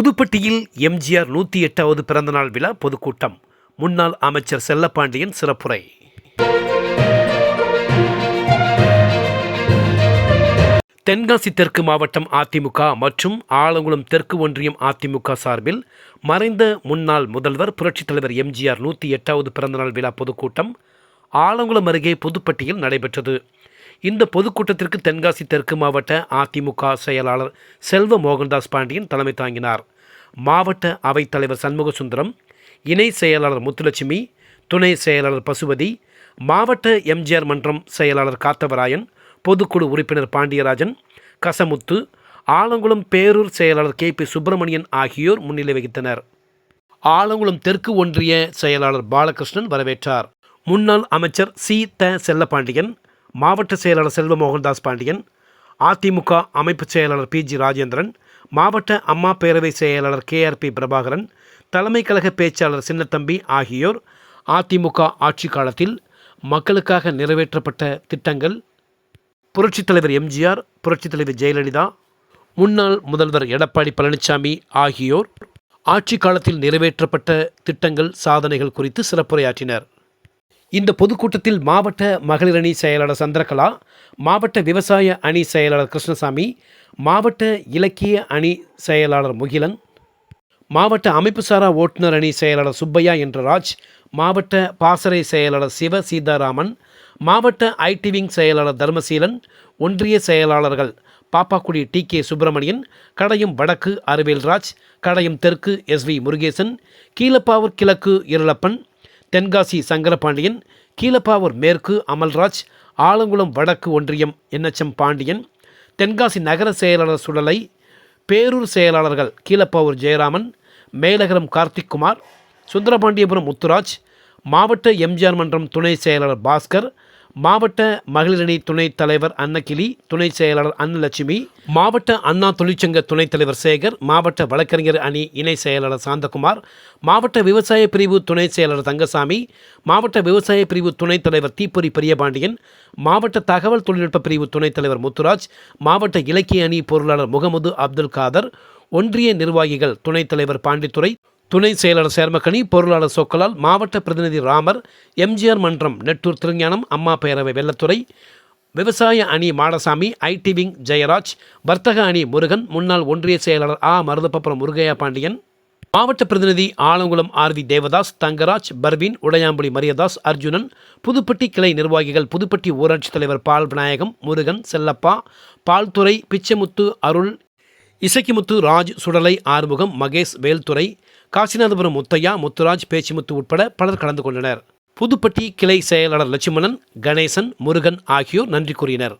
புதுப்பட்டியில் எம்ஜிஆர் நூற்றி எட்டாவது பிறந்தநாள் விழா பொதுக்கூட்டம். முன்னாள் அமைச்சர் செல்லப்பாண்டியன் சிறப்புரை. தென்காசி தெற்கு மாவட்டம் அதிமுக மற்றும் ஆலங்குளம் தெற்கு ஒன்றியம் அதிமுக சார்பில் மறைந்த முன்னாள் முதல்வர் புரட்சித் தலைவர் எம்ஜிஆர் நூற்றி எட்டாவது பிறந்தநாள் விழா பொதுக்கூட்டம் ஆலங்குளம் அருகே புதுப்பட்டியில் நடைபெற்றது. இந்த பொதுக்கூட்டத்திற்கு தென்காசி தெற்கு மாவட்ட அதிமுக செயலாளர் செல்வ மோகன்தாஸ் பாண்டியன் தலைமை தாங்கினார். மாவட்ட அவைத்தலைவர் சண்முக சுந்தரம் இணை செயலாளர் முத்துலட்சுமி துணை செயலாளர் பசுபதி மாவட்ட எம்ஜிஆர் மன்றம் செயலாளர் காத்தவராயன் பொதுக்குழு உறுப்பினர் பாண்டியராஜன் கசமுத்து ஆலங்குளம் பேரூர் செயலாளர் கே பி சுப்பிரமணியன் ஆகியோர் முன்னிலை வகித்தனர். ஆலங்குளம் தெற்கு ஒன்றிய செயலாளர் பாலகிருஷ்ணன் வரவேற்றார். முன்னாள் அமைச்சர் சி. த. செல்லப்பாண்டியன் மாவட்ட செயலாளர் செல்வ மோகன்தாஸ் பாண்டியன் அதிமுக அமைப்பு செயலாளர் பி. ஜி. ராஜேந்திரன் மாவட்ட அம்மா பேரவை செயலாளர் கேஆர்பி பிரபாகரன் தலைமை கழக பேச்சாளர் சின்னத்தம்பி ஆகியோர் அதிமுக ஆட்சி காலத்தில் மக்களுக்காக நிறைவேற்றப்பட்ட திட்டங்கள் புரட்சித் தலைவர் எம்ஜிஆர் புரட்சித் தலைவர் ஜெயலலிதா முன்னாள் முதல்வர் எடப்பாடி பழனிசாமி ஆகியோர் ஆட்சி காலத்தில் நிறைவேற்றப்பட்ட திட்டங்கள் சாதனைகள் குறித்து சிறப்புரையாற்றினர். இந்த பொதுக்கூட்டத்தில் மாவட்ட மகளிர் அணி செயலாளர் சந்திரகலா மாவட்ட விவசாய அணி செயலாளர் கிருஷ்ணசாமி மாவட்ட இலக்கிய அணி செயலாளர் முகிலன் மாவட்ட அமைப்புசாரா ஓட்டுநர் அணி செயலாளர் சுப்பையா என்ற ராஜ் மாவட்ட பாசறை செயலாளர் சிவ சீதாராமன் மாவட்ட ஐடி விங் செயலாளர் தர்மசீலன் ஒன்றிய செயலாளர்கள் பாப்பாக்குடி டி கே சுப்பிரமணியன் கடையம் வடக்கு அரவேல்ராஜ் கடையம் தெற்கு எஸ் வி முருகேசன் கீழப்பாவூர் கிழக்கு இருளப்பன் தென்காசி சங்கரபாண்டியன் கீழப்பாவூர் மேற்கு அமல்ராஜ் ஆலங்குளம் வடக்கு ஒன்றியம் என்எச்எம் பாண்டியன் தென்காசி நகர செயலாளர் சுடலை பேரூர் செயலாளர்கள் கீழப்பாவூர் ஜெயராமன் மேலகரம் கார்த்திக்குமார் சுந்தரபாண்டியபுரம் முத்துராஜ் மாவட்ட எம்ஜிஆர் மன்றம் துணை செயலாளர் பாஸ்கர் மாவட்ட மகளிரணி துணைத் தலைவர் அன்னக்கிளி துணை செயலாளர் அன்னலட்சுமி மாவட்ட அண்ணா தொழிற்சங்க துணைத் தலைவர் சேகர் மாவட்ட வழக்கறிஞர் அணி இணை செயலாளர் சாந்தகுமார் மாவட்ட விவசாய பிரிவு துணை செயலாளர் தங்கசாமி மாவட்ட விவசாய பிரிவு துணைத் தலைவர் தீப்பொறி பெரியபாண்டியன் மாவட்ட தகவல் தொழில்நுட்ப பிரிவு துணைத் தலைவர் முத்துராஜ் மாவட்ட இலக்கிய அணி பொருளாளர் முகமது அப்துல் காதர் ஒன்றிய நிர்வாகிகள் துணைத் தலைவர் பாண்டித்துறை துணை செயலாளர் சேர்மக்கணி பொருளாளர் சொக்கலால் மாவட்ட பிரதிநிதி ராமர் எம்ஜிஆர் மன்றம் நெட்டூர் திருஞானம் அம்மா பேரவை வெள்ளத்துறை விவசாய அணி மாடசாமி ஐடி விங் ஜெயராஜ் வர்த்தக அணி முருகன் முன்னாள் ஒன்றிய செயலாளர் ஆ. மருதப்பப்புறம் முருகையா பாண்டியன் மாவட்ட பிரதிநிதி ஆலங்குளம் ஆர். வி. தேவதாஸ் தங்கராஜ் பர்வீன் உடையாம்புலி மரியதாஸ் அர்ஜுனன் புதுப்பட்டி கிளை நிர்வாகிகள் புதுப்பட்டி ஊராட்சித் தலைவர் பால் விநாயகம் முருகன் செல்லப்பா பால்துறை பிச்சமுத்து அருள் இசக்கிமுத்து ராஜ் சுடலை ஆறுமுகம் மகேஷ் வேல்துறை காசிநாதபுரம் முத்தையா முத்துராஜ் பேச்சிமுத்து உட்பட பலர் கலந்து கொண்டனர். புதுப்பட்டி கிளை செயலாளர் லட்சுமணன் கணேசன் முருகன் ஆகியோர் நன்றி கூறினர்.